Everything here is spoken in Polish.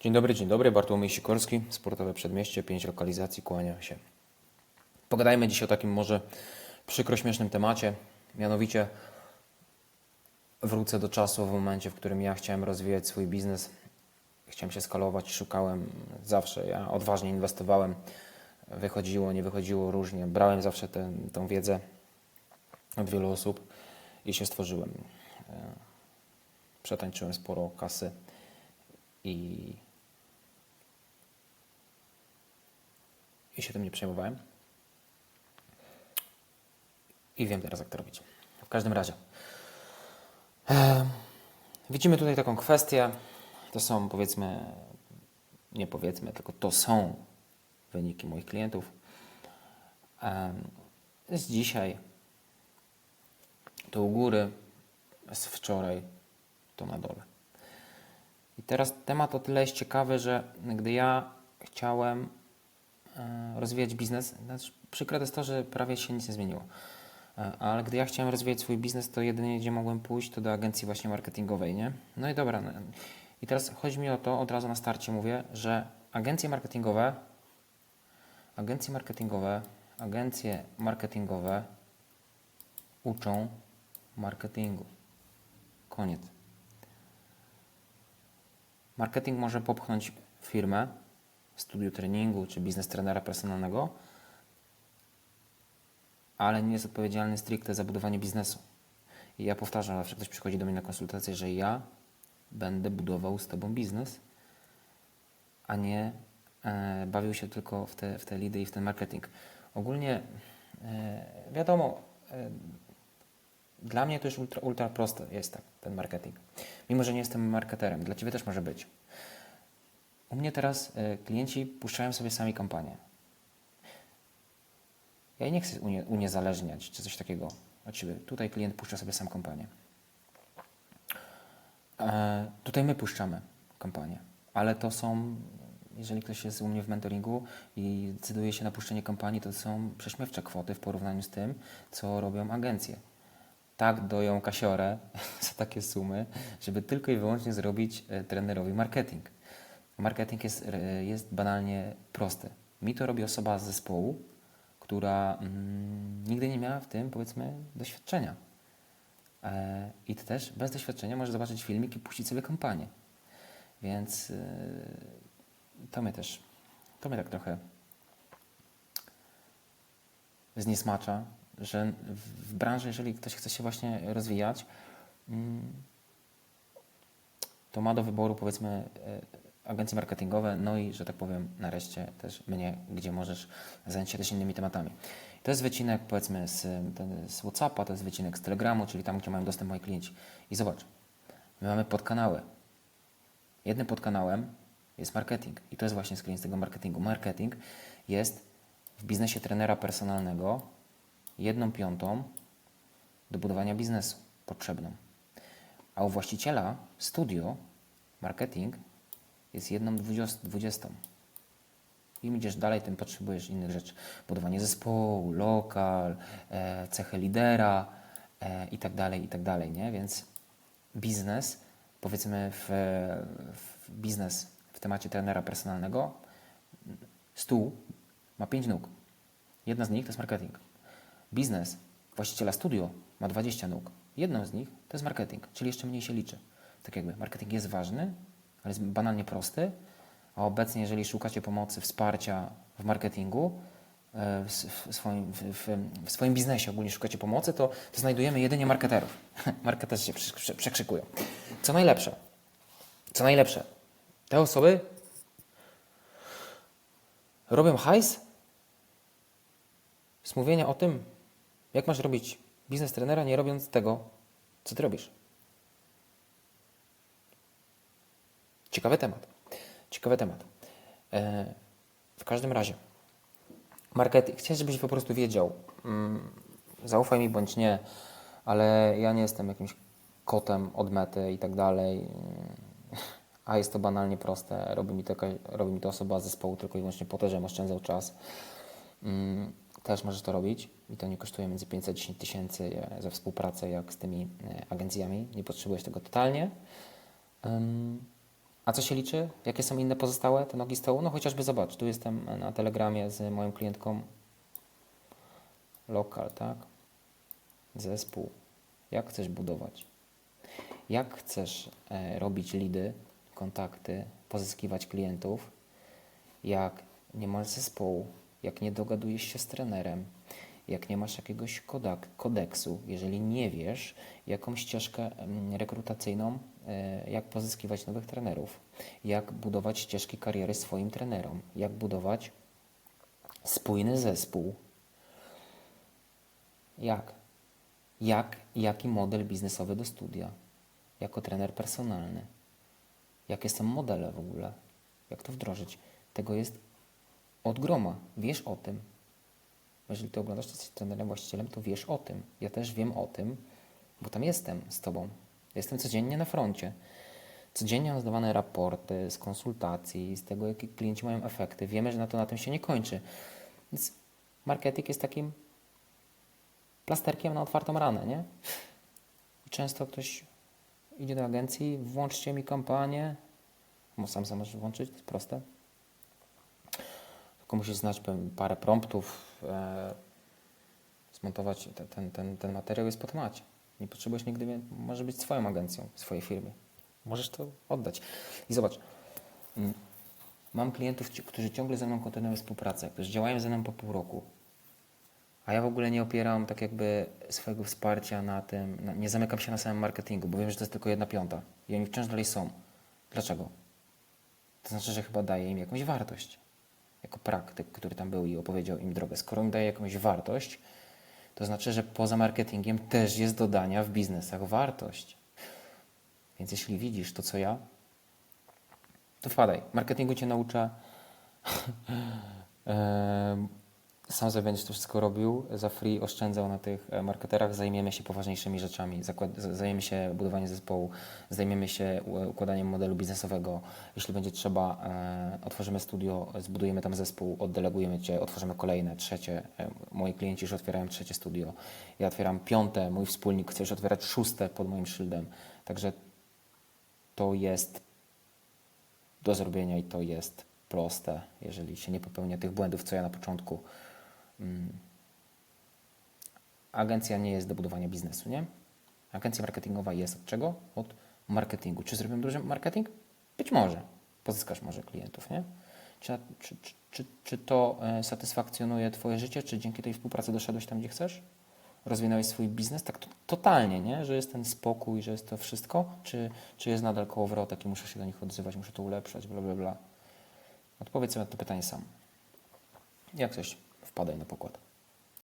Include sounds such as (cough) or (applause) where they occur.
Dzień dobry, dzień dobry. Bartłomiej Sikorski, Sportowe Przedmieście, pięć lokalizacji, kłania się. Pogadajmy dziś o takim może przykrośmiesznym temacie, mianowicie wrócę do czasu w momencie, w którym ja chciałem rozwijać swój biznes, chciałem się skalować, szukałem zawsze, ja odważnie inwestowałem, wychodziło, nie wychodziło różnie, brałem zawsze tę tą wiedzę od wielu osób i się stworzyłem. E, Przetańczyłem sporo kasy i, i się tym nie przejmowałem. I wiem teraz, jak to robić. W każdym razie. Widzimy tutaj taką kwestię. To są, powiedzmy, nie powiedzmy, tylko to są wyniki moich klientów. Jest dzisiaj, to u góry, jest wczoraj, to na dole. I teraz temat o tyle jest ciekawy, że gdy ja chciałem rozwijać biznes, znaczy przykre jest to, że prawie się nic nie zmieniło. E, Ale gdy ja chciałem rozwijać swój biznes, to jedynie gdzie mogłem pójść, to do agencji właśnie marketingowej, nie? No i dobra. no. I teraz chodzi mi o to, od razu na starcie mówię, że agencje marketingowe, agencje marketingowe, agencje marketingowe uczą marketingu. Koniec. Marketing może popchnąć firmę, studiu treningu czy biznes trenera personalnego, ale nie jest odpowiedzialny stricte za budowanie biznesu. I ja powtarzam, zawsze ktoś przychodzi do mnie na konsultację, że ja będę budował z Tobą biznes, a nie e, bawił się tylko w te, w te lidy i w ten marketing. Ogólnie e, wiadomo, e, dla mnie to już ultra, ultra proste jest tak, ten marketing. Mimo, że nie jestem marketerem, dla Ciebie też może być. U mnie teraz e, klienci puszczają sobie sami kampanię. Ja nie chcę unie, uniezależniać czy coś takiego od. Tutaj klient puszcza sobie sam kampanię. E, tutaj my puszczamy kampanię, ale to są, jeżeli ktoś jest u mnie w mentoringu i decyduje się na puszczenie kampanii, to są prześmiewcze kwoty w porównaniu z tym, co robią agencje. Tak doją kasiorę (laughs) za takie sumy, żeby tylko i wyłącznie zrobić e, trenerowi marketing. Marketing jest, e, jest banalnie prosty. Mi to robi osoba z zespołu, która mm, nigdy nie miała w tym, powiedzmy, doświadczenia. E, I też bez doświadczenia może zobaczyć filmik i puścić sobie kampanię. Więc e, to mnie też, to mnie tak trochę zniesmacza, że w w branży, jeżeli ktoś chce się właśnie rozwijać, mm, to ma do wyboru powiedzmy e, agencje marketingowe, no i, że tak powiem, nareszcie też mnie, gdzie możesz zająć się też innymi tematami. To jest wycinek powiedzmy z, z Whatsappa, to jest wycinek z Telegramu, czyli tam, gdzie mają dostęp moi klienci. I zobacz, my mamy podkanały. Jednym podkanałem jest marketing i to jest właśnie screen z tego marketingu. Marketing jest w biznesie trenera personalnego jedną piątą do budowania biznesu potrzebną. A u właściciela studio marketing jest jedną dwudziest- dwudziestą. Im idziesz dalej, tym potrzebujesz innych rzeczy. Budowanie zespołu, lokal, e, lidera e, i tak dalej, i tak dalej, nie? Więc biznes, powiedzmy w, w biznes w temacie trenera personalnego, stół ma pięć nóg. Jedna z nich to jest marketing. Biznes właściciela studio ma 20 nóg. Jedną z nich to jest marketing, czyli jeszcze mniej się liczy. Tak jakby marketing jest ważny, ale jest banalnie prosty, a obecnie jeżeli szukacie pomocy, wsparcia w marketingu, e, w, swoim, w, w, swoim biznesie ogólnie szukacie pomocy, to, to znajdujemy jedynie marketerów. (laughs) Marketerzy się prze- prze- przekrzykują. Co najlepsze, co najlepsze, te osoby robią hajs z mówienia o tym, jak masz robić biznes trenera, nie robiąc tego, co ty robisz. Ciekawy temat. Ciekawy temat. E, w każdym razie, marketing. Chcę, żebyś po prostu wiedział, mm, zaufaj mi bądź nie, ale ja nie jestem jakimś kotem od mety i tak dalej. A jest to banalnie proste. Robi mi to, robi mi to osoba z zespołu tylko i wyłącznie po to, żebym oszczędzał czas. Mm, Też możesz to robić i to nie kosztuje między 500 a 10 tysięcy e, za współpracę jak z tymi e, agencjami. Nie potrzebujesz tego totalnie. A co się liczy? Jakie są inne pozostałe te nogi stołu? No chociażby zobacz, tu jestem na telegramie z moją klientką lokal, tak? Zespół. Jak chcesz budować? Jak chcesz e, robić lidy, kontakty, pozyskiwać klientów? Jak nie masz zespołu, jak nie dogadujesz się z trenerem, jak nie masz jakiegoś kodak, kodeksu, jeżeli nie wiesz, jaką ścieżkę em, rekrutacyjną, jak pozyskiwać nowych trenerów, jak budować ścieżki kariery swoim trenerom, jak budować spójny zespół. Jak? Jak, jaki model biznesowy do studia? Jako trener personalny. Jakie są modele w ogóle? Jak to wdrożyć? Tego jest od groma. Wiesz o tym. Jeżeli ty oglądasz, to jesteś trenerem, właścicielem, to wiesz o tym. Ja też wiem o tym, bo tam jestem z tobą. Jestem codziennie na froncie. Codziennie mam zdawane raporty z konsultacji, z tego, jakie klienci mają efekty. Wiemy, że na to na tym się nie kończy. Więc marketing jest takim plasterkiem na otwartą ranę, nie? Często ktoś idzie do agencji, włączcie mi kampanię, bo sam sam możesz włączyć, to jest proste. Tylko musisz znać parę promptów, e, zmontować te, ten, ten, ten materiał jest po temacie. Nie potrzebujesz nigdy, może być swoją agencją, swojej firmie. Możesz to oddać. I zobacz, mm, mam klientów, którzy ciągle ze mną kontynuują współpracę, którzy działają ze mną po pół roku. A ja w ogóle nie opieram tak jakby swojego wsparcia na tym, na, nie zamykam się na samym marketingu, bo wiem, że to jest tylko jedna piąta i oni wciąż dalej są. Dlaczego? To znaczy, że chyba daje im jakąś wartość. Jako praktyk, który tam był i opowiedział im drogę. Skoro im daje jakąś wartość, to znaczy, że poza marketingiem też jest dodania w biznesach wartość. Więc jeśli widzisz to, co ja, to wpadaj. Marketingu cię nauczę. (laughs) Sam sobie będziesz to wszystko robił, za free oszczędzał na tych e, marketerach, zajmiemy się poważniejszymi rzeczami, zajmiemy się budowaniem zespołu, zajmiemy się układaniem modelu biznesowego. Jeśli będzie trzeba, e, otworzymy studio, zbudujemy tam zespół, oddelegujemy Cię, otworzymy kolejne, trzecie. E, moi klienci już otwierają trzecie studio. Ja otwieram piąte, mój wspólnik chce już otwierać szóste pod moim szyldem. Także to jest do zrobienia i to jest proste, jeżeli się nie popełnia tych błędów, co ja na początku. Mm. Agencja nie jest do budowania biznesu, nie? Agencja marketingowa jest od czego? Od marketingu. Czy zrobimy duży marketing? Być może. Pozyskasz może klientów, nie? Czy, czy, czy, czy, czy to e, satysfakcjonuje Twoje życie? Czy dzięki tej współpracy doszedłeś tam, gdzie chcesz? Rozwinąłeś swój biznes? Tak to, totalnie, nie? Że jest ten spokój, że jest to wszystko? Czy, czy jest nadal kołowrotek i muszę się do nich odzywać, muszę to ulepszać, bla, bla, bla? Odpowiedz sobie na to pytanie sam. Jak coś, wpadaj na pokład.